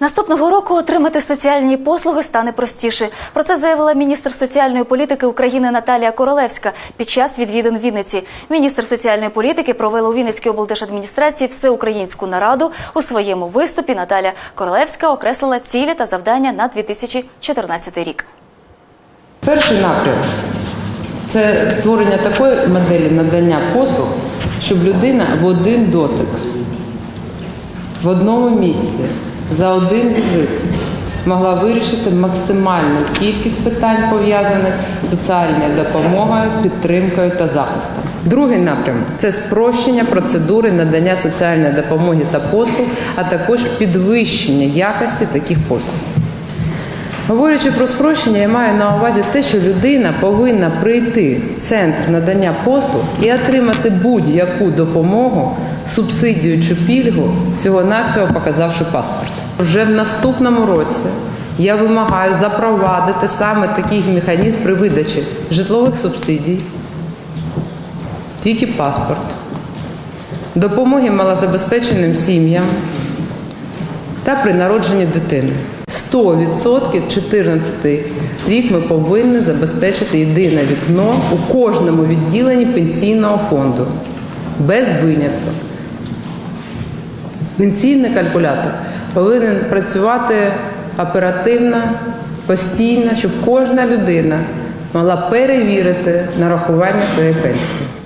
Наступного року отримати соціальні послуги стане простіше. Про це заявила міністр соціальної політики України Наталія Королевська під час відвідин Вінниці. Міністр соціальної політики провела у Вінницькій облдержадміністрації всеукраїнську нараду. У своєму виступі Наталя Королевська окреслила цілі та завдання на 2014 рік. Перший напрям це створення такої моделі надання послуг, щоб людина в один дотик, в одному місці, за один візит могла вирішити максимальну кількість питань, пов'язаних з соціальною допомогою, підтримкою та захистом. Другий напрям це спрощення процедури надання соціальної допомоги та послуг, а також підвищення якості таких послуг. Говорячи про спрощення, я маю на увазі те, що людина повинна прийти в центр надання послуг і отримати будь-яку допомогу, субсидію чи пільгу, всього-навсього показавши паспорт. Вже в наступному році я вимагаю запровадити саме такий механізм при видачі житлових субсидій, тільки паспорт, допомоги малозабезпеченим сім'ям та при народженні дитини. 100% 14 рік ми повинні забезпечити єдине вікно у кожному відділенні пенсійного фонду без винятку. Пенсійний калькулятор повинен працювати оперативно, постійно, щоб кожна людина могла перевірити нарахування своєї пенсії.